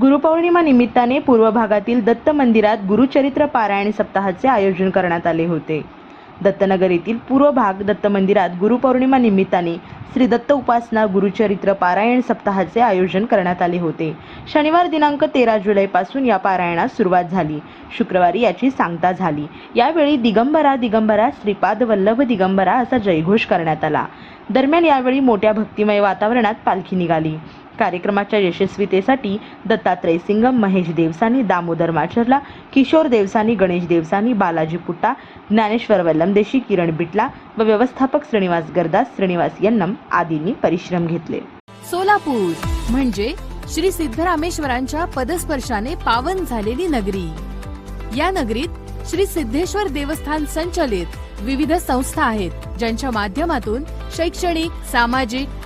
गुरुपौर्णिमा निमित्ताने पूर्व भागातील दत्त मंदिरात गुरुचरित्र पारायण सप्ताहाचे आयोजन करण्यात आले होते. दत्तनगर येथील पूर्व भाग दत्त मंदिरात गुरुपौर्णिमा निमित्ताने श्री दत्त उपासना गुरुचरित्र पारायण सप्ताहाचे आयोजन करण्यात आले होते. शनिवार दिनांक तेरा जुलैपासून या पारायणास सुरुवात झाली. शुक्रवारी याची सांगता झाली. यावेळी दिगंबरा दिगंबरा श्रीपाद वल्लभ दिगंबरा असा जयघोष करण्यात आला. दरम्यान यावेळी मोठ्या भक्तिमय वातावरणात पालखी निघाली. कार्यक्रमाच्या यशस्वीतेसाठी दत्तात्रय सिंगम महेश देवसानी दामोदर माचरला किशोर देवसानी गणेश देवसानी बालाजी पुट्टा ज्ञानेश्वर वल्लमदेशी किरण बिटला व व्यवस्थापक श्रीनिवास गरदास श्रीनिवास यन्नम आदींनी परिश्रम घेतले. सोलापूर म्हणजे श्री सिद्धरामेश्वरांच्या पदस्पर्शाने पावन झालेली नगरी. या नगरीत श्री सिद्धेश्वर देवस्थान संचलित विविध संस्था आहेत ज्यांच्या माध्यमातून शैक्षणिक सामाजिक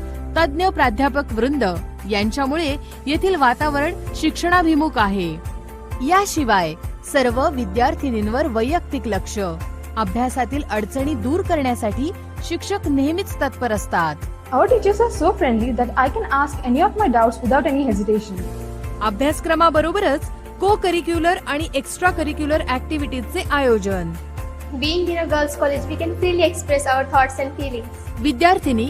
तज्ञ प्राध्यापक वृंद यांच्यामुळे येथील वातावरण शिक्षणाभिमुख आहे याशिवाय सर्व विद्यार्थिनींवर वैयक्तिक लक्ष अभ्यासातील अडचणी दूर करण्यासाठी शिक्षक नेहमीच तत्पर असतात Our teachers are so friendly that I can ask any of my doubts without any hesitation. अभ्यासक्रमाबरोबरच को करिक्युलर आणि एक्स्ट्रा करिक्युलर ऍक्टिव्हिटीजचे आयोजन Being in a girls' college, we can freely express our thoughts and feelings. विद्यार्थिनी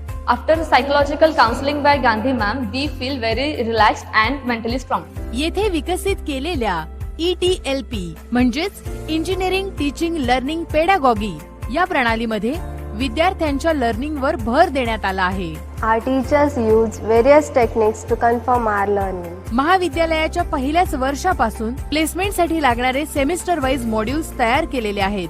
After psychological counseling by Gandhi ma'am, we feel very relaxed and mentally strong. येथे विकसित केलेल्या ETLP म्हणजेच engineering teaching learning pedagogy या प्रणालीमध्ये विद्यार्थ्यांच्या learning वर भर देण्यात आला आहे. Our teachers use various techniques to confirm our learning महाविद्यालयाच्या पहिल्याच वर्षापासून प्लेसमेंटसाठी लागणारे सेमिस्टर वाईज मॉड्यूल्स तयार केलेले आहेत.